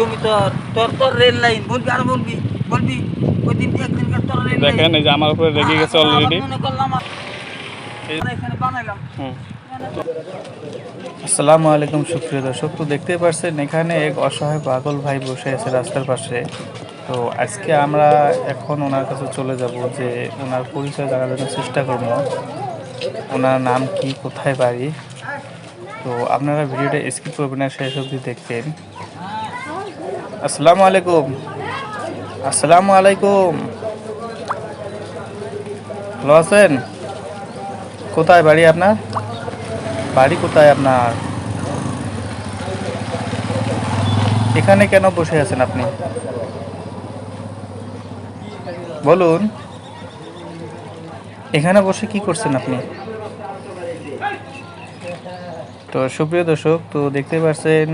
জমি তোর তোর তোর রেল লাইন বলবি আর বলবি বলবি ওই দিন একদিনকার তোর রেল দেখেন এই যে আমার উপরে রেগে গেছে অলরেডি এখানে বানাইলাম। আসসালামু আলাইকুম সুপ্রিয় দর্শক। তো দেখতেই পারছেন এখানে এক অসহায় পাগল ভাই বসে আছে রাস্তার পাশে। তো আজকে আমরা এখন ওনার কাছে চলে যাব যে ওনার পরিচয় জানার জন্য চেষ্টা করব। ওনার নাম কি কোথায় বাড়ি? তো আপনারা ভিডিওটা স্কিপ করবেন না শেষ অবধি দেখবেন। আসসালামু আলাইকুম। আসসালামু আলাইকুম। ভালো আছেন? কোথায় বাড়ি আপনার? বাড়ি কোথায় আপনার? এখানে কেন বসে আছেন আপনি? বলুন। এখানে বসে কি করছেন আপনি? তো সুপ্রিয় দর্শক, তো দেখতে পাচ্ছেন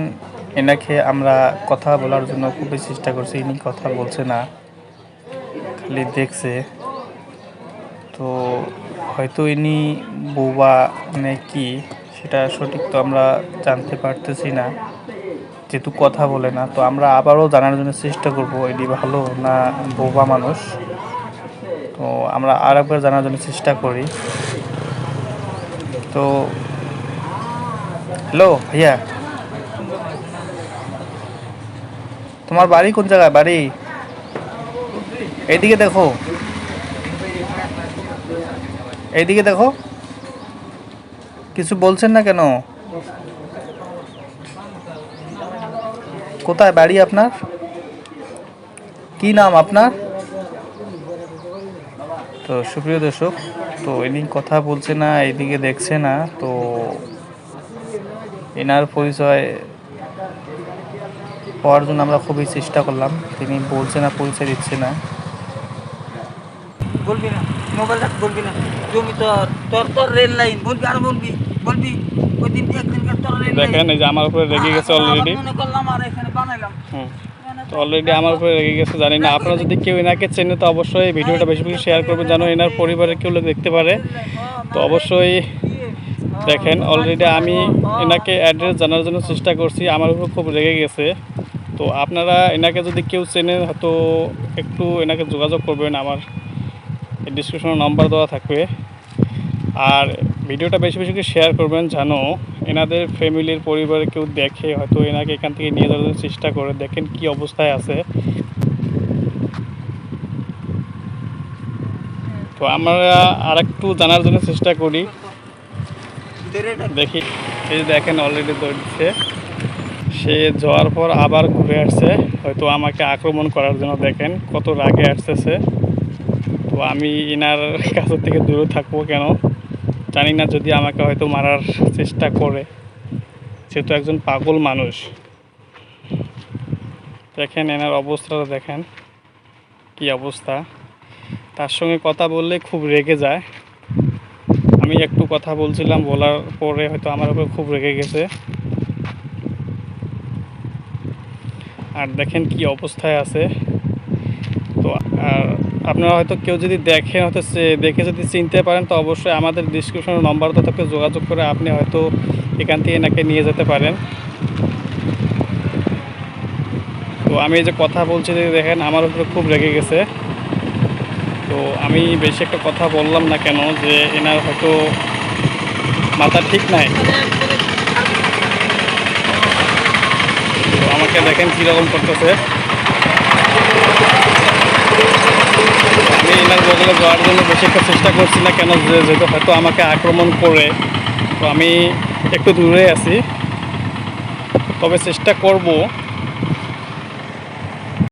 এনাকে আমরা কথা বলার জন্য খুবই চেষ্টা করছি, ইনি কথা বলছে না, খালি দেখছে। তো হয়তো ইনি বোবা মানে কি, সেটা সঠিক তো আমরা জানতে পারতেছি না। যেহেতু কথা বলে না, তো আমরা আবারও জানার জন্য চেষ্টা করব এটি ভালো না বোবা মানুষ। তো আমরা আর একবার জানার জন্য চেষ্টা করি। তো হ্যালো, ভাইয়া। তোমার বাড়ি কোন জায়গায়? বাড়ি? এইদিকে দেখো। এইদিকে দেখো। কিছু বলছেন না কেন? কোথায় বাড়ি আপনার? কি নাম আপনার? তো সুপ্রিয় দর্শক, তো এদিন কথা বলছে না, এইদিকে দেখছে না, তো এনার পরিচয় পাওয়ার জন্য আমরা খুবই চেষ্টা করলাম। তিনি বলছে না পরিচয় দিচ্ছে না। বলবি না মোবাইল রাখ বলবি না। জমি তোর তোর তোর রেল লাইন বলবি আর বলবি বলবি ওই দিন একদিনকার তোর রেল দেখেন এই যে আমার উপরে রেগে গেছে অলরেডি মনে করলাম আর এখানে বানাইলাম। তো অলরেডি আমার উপরে রেগে গেছে জানি না। আপনারা যদি কেউ এনাকে চেনে তো অবশ্যই ভিডিওটা বেশি বেশি শেয়ার করবেন যেন এনার পরিবারের কেউ দেখতে পারে। তো অবশ্যই দেখেন অলরেডি আমি এনাকে অ্যাড্রেস জানার জন্য চেষ্টা করছি। আমার উপর খুব রেগে গেছে। তো আপনারা এনাকে যদি কেউ চেনেন হয়তো একটু এনাকে যোগাযোগ করবেন। আমার ডিসক্রিপশনে নাম্বার দেওয়া থাকবে। আর ভিডিওটা বেশি বেশি করে শেয়ার করবেন যেন এনাদের ফ্যামিলির পরিবারের কেউ দেখে হয়তো এনাকে এখান থেকে নিয়ে যাওয়ার জন্য চেষ্টা করে দেখেন কি অবস্থায় আছে। তো আমরা আর একটু জানার জন্য চেষ্টা করি। দেখি এই দেখেন অলরেডি দৌড়ছে সে যাওয়ার পর আবার ঘুরে আসছে। হয়তো আমাকে আক্রমণ করার জন্য দেখেন কত রাগে আসতেছে। তো আমি ইনার কাছের থেকে দূরে থাকব কেন? জানি না, যদি আমাকে হয়তো মারার চেষ্টা করে। যেহেতু একজন পাগল মানুষ। দেখেন এনার অবস্থাটা, দেখেন কি অবস্থা। তার সঙ্গে কথা বললে খুব রেগে যায়। আমি একটু কথা বলছিলাম, বলার পরে হয়তো আমার উপর খুব রেগে গেছে। আর দেখেন কি অবস্থায় আছে। তো, আর আপনারা হয়তো কেউ যদি দেখেন, হয়তো দেখে যদি চিনতে পারেন, তো অবশ্যই আমাদের ডিসক্রিপশনের নম্বর তো থাকলে যোগাযোগ করে আপনি হয়তো এখান থেকে এনাকে নিয়ে যেতে পারেন। তো, আমি যে কথা বলছি দেখেন, আমার উপরে খুব রেগে গেছে। তো, আমি বেশি একটা কথা বললাম না কেন, যে এনার হয়তো মাথা ঠিক নাই। আমাকে দেখেন কীরকম করতেছে। আমি এনার বদলে যাওয়ার জন্য বেশি একটা চেষ্টা করছি না, কেন যেহেতু হয়তো আমাকে আক্রমণ করে। তো আমি একটু দূরে আছি। তবে চেষ্টা করব।